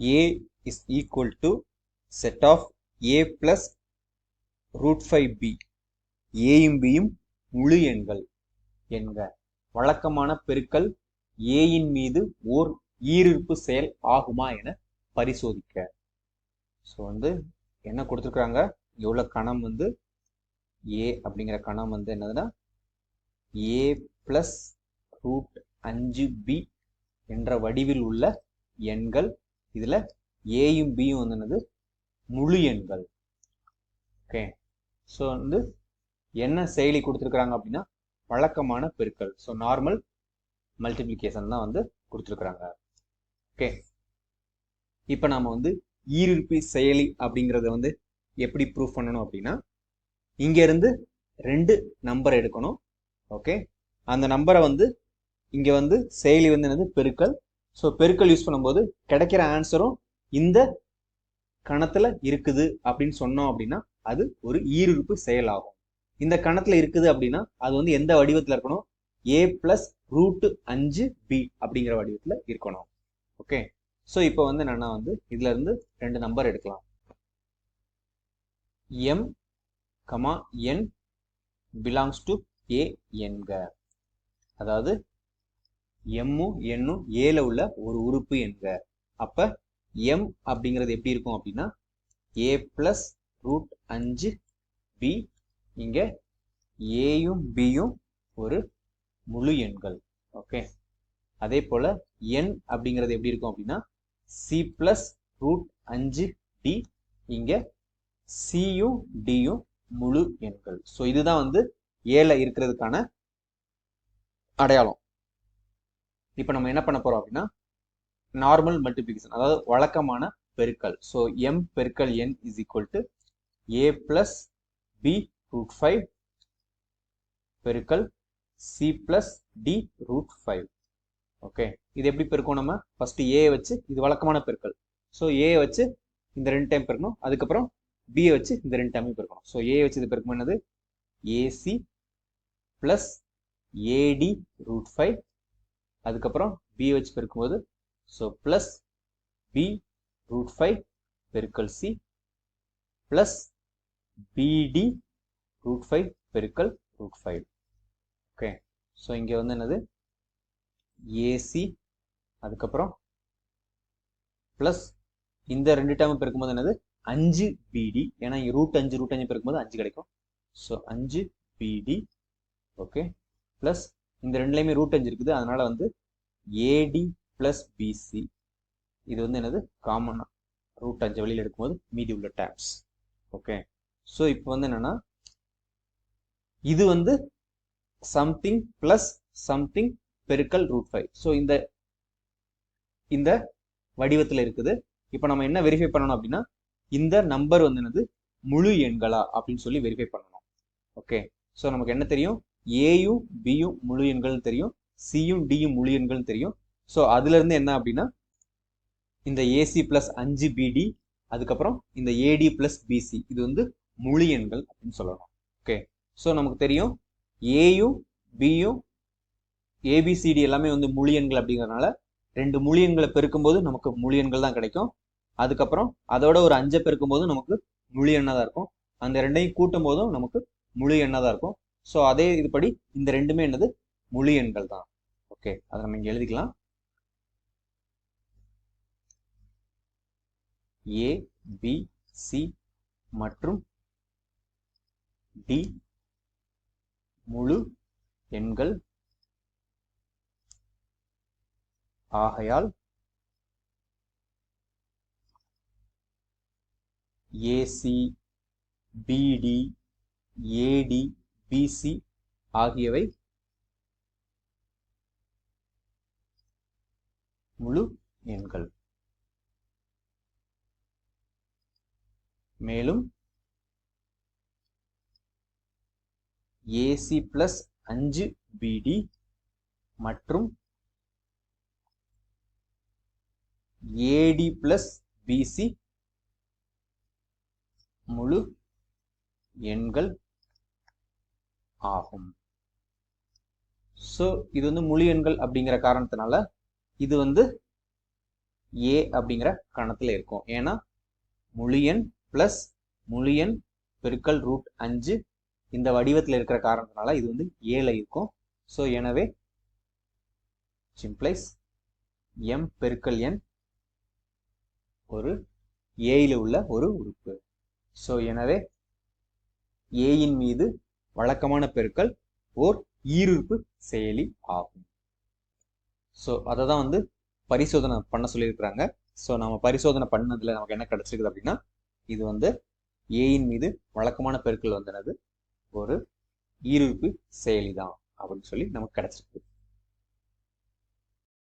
A is equal to set of A plus root five B ஏயும் பியும் முழு எண்கள் என்க வழக்கமான பெருக்கல் ஏயின் மீது ஓர் ஈருறுப்பு செயல் ஆகுமா என பரிசோதிக்க. ஸோ வந்து என்ன கொடுத்துருக்குறாங்க எவ்வளோ கணம் வந்து ஏ அப்படிங்கிற கணம் வந்து என்னதுன்னா ஏ பிளஸ் ரூட் அஞ்சு பி என்ற வடிவில் உள்ள எண்கள் இதில் ஏயும் பியும் வந்து என்னது? முழு எண்கள். ஓகே ஸோ வந்து என்ன செயலி கொடுத்துருக்குறாங்க அப்படின்னா வழக்கமான பெருக்கல். ஸோ நார்மல் மல்டிப்ளிகேஷன் தான் வந்து கொடுத்துருக்குறாங்க. ஓகே இப்போ நாம் வந்து ஈருப்பி செயலி அப்படிங்கிறத வந்து எப்படி ப்ரூஃப் பண்ணணும் அப்படின்னா இங்கேருந்து ரெண்டு நம்பர் எடுக்கணும். ஓகே அந்த நம்பரை வந்து இங்கே வந்து செயலி வந்து என்னது? பெருக்கல். ஸோ பெருக்கல் யூஸ் பண்ணும்போது கிடைக்கிற ஆன்சரும் இந்த கணத்தில் இருக்குது அப்படின்னு சொன்னோம் அப்படின்னா அது ஒரு ஈருறுப்பு செயலாகும். இந்த கணத்தில் இருக்குது அப்படின்னா அது வந்து எந்த வடிவத்தில் இருக்கணும்? ஏ பிளஸ் ரூட்டு அஞ்சு பி அப்படிங்கிற வடிவத்தில் இருக்கணும். ஓகே ஸோ இப்போ வந்து என்னன்னா வந்து இதுல இருந்து ரெண்டு நம்பர் எடுக்கலாம். M comma N belongs to A என்க அதாவது எம்மும் எண்ணும் ஏல உள்ள ஒரு உறுப்பு என்க. அப்ப எம் அப்படிங்கிறது எப்படி இருக்கும் அப்படின்னா ஏ பிளஸ் ரூட் அஞ்சு பி இங்க ஏயும் பியும் ஒரு முழு எண்கள். ஓகே அதே போல என் அப்படிங்கிறது எப்படி இருக்கும் அப்படின்னா சி பிளஸ் ரூட் அஞ்சு டி இங்க சியும் டியும் முழு எண்கள். ஸோ இதுதான் வந்து ஏல இருக்கிறதுக்கான அடையாளம். இப்போ நம்ம என்ன பண்ண போறோம் அப்படின்னா நார்மல் மல்டிபிளிகேஷன் அதாவது வழக்கமான பெருக்கல். ஸோ எம் பெருக்கல் N is equal to A plus B root five பெருக்கல் C plus D root five okay இது எப்படி பெருக்கும் நம்ம? ஃபர்ஸ்ட் ஏ வச்சு இது வழக்கமான பெருக்கல். ஸோ ஏ வச்சு இந்த ரெண்டு டைம் பெருக்கணும். அதுக்கப்புறம் பியை வச்சு இந்த ரெண்டு டைமும் பெருக்கணும். ஸோ ஏ வச்சு இது பெருக்கும் என்னது? AC plus AD root five அதுக்கப்புறம் பி வச்சு பெருக்கும்போது so plus B root five பெருக்கல் C plus BD root five பெருக்கல் ரூட் ஃபைவ் ஓகே ஸோ இங்கே வந்து என்னது? ஏசி அதுக்கப்புறம் ப்ளஸ் இந்த ரெண்டு டைம் பெருக்கும்போது என்னது? அஞ்சு பிடி ஏன்னா இங்கே ரூட் அஞ்சு ரூட் அஞ்சு பெருக்கும்போது அஞ்சு கிடைக்கும். ஸோ அஞ்சு பிடி ஓகே ப்ளஸ் இந்த ரெண்டுலேயுமே ரூட் அஞ்சு இருக்குது. அதனால வந்து ஏடி ப்ளஸ் பிசி இது வந்து என்னது? காமனாக ரூட் அஞ்சு வெளியில் எடுக்கும்போது மீதி உள்ள டேப்ஸ் ஓகே ஸோ இப்போ வந்து என்னன்னா இது வந்து சம்திங் ப்ளஸ் சம்திங் பெருக்கல் ரூட் ஃபைவ் ஸோ இந்த இந்த வடிவத்தில் இருக்குது. இப்போ நம்ம என்ன வெரிஃபை பண்ணணும் அப்படின்னா இந்த நம்பர் வந்து என்னது? முழு எண்களா அப்படின்னு சொல்லி வெரிஃபை பண்ணணும். ஓகே ஸோ நமக்கு என்ன தெரியும்? ஏயும் பியும் முழு எண்கள் தெரியும் சியும் டியும் முழு எண்கள் தெரியும். ஸோ அதுல இருந்து என்ன அப்படின்னா இந்த ஏசி பிளஸ் அஞ்சு பிடி அதுக்கப்புறம் இந்த ஏடி பிளஸ் பிசி இது வந்து முழு எண்கள் அப்படின்னு சொல்லணும். ஓகே ஸோ நமக்கு தெரியும் ஏயும் பியும் ஏபிசிடி எல்லாமே வந்து முழு எண்கள் அப்படிங்கிறதுனால ரெண்டு முழு எண்களை பெருக்கும்போது நமக்கு முழு எண்கள் தான் கிடைக்கும். அதுக்கப்புறம் அதோட ஒரு அஞ்சை பெருக்கும் போது நமக்கு முழு எண்ணாக தான் இருக்கும். அந்த ரெண்டையும் கூட்டும் போதும் நமக்கு முழு எண்ணாக தான் இருக்கும். ஸோ அதே இதுபடி இந்த ரெண்டுமே என்னது? முழு எண்கள் தான். ஓகே அதை நம்ம இங்கே எழுதிக்கலாம். ஏ பி சி மற்றும் டி முழு எண்கள் ஆகையால் ஏசி பிடி ஏடி பிசி ஆகியவை முழு எண்கள். மேலும் ஏசி பிளஸ் அஞ்சு பிடி மற்றும் ஏடி பிளஸ் பிசி முழு எண்கள் ஆகும். ஸோ இது வந்து முழு எண்கள் அப்படிங்கிற காரணத்தினால இது வந்து ஏ அப்படிங்கிற கணத்தில் இருக்கும். ஏன்னா முழு எண் ப்ளஸ் முழு எண் பெருக்கல் ரூட் அஞ்சு இந்த வடிவத்தில் இருக்கிற காரணத்தினால இது வந்து ஏல இருக்கும். ஸோ எனவே சிம்ப்ளைஸ் எம் பெருக்கல் என் ஒரு ஏயில் உள்ள ஒரு உறுப்பு. ஸோ எனவே ஏயின் மீது வழக்கமான பெருக்கல் ஓர் ஈருறுப்பு செயலி ஆகும். ஸோ அதை தான் வந்து பரிசோதனை பண்ண சொல்லியிருக்கிறாங்க. ஸோ நம்ம பரிசோதனை பண்ணதில் நமக்கு என்ன கிடைச்சிருக்குது அப்படின்னா இது வந்து ஏயின் மீது வழக்கமான பெருக்கள் வந்தனது ஒரு ஈருறுப்பு செயலி தான் அப்படின்னு சொல்லி நமக்கு கிடைச்சிருக்கு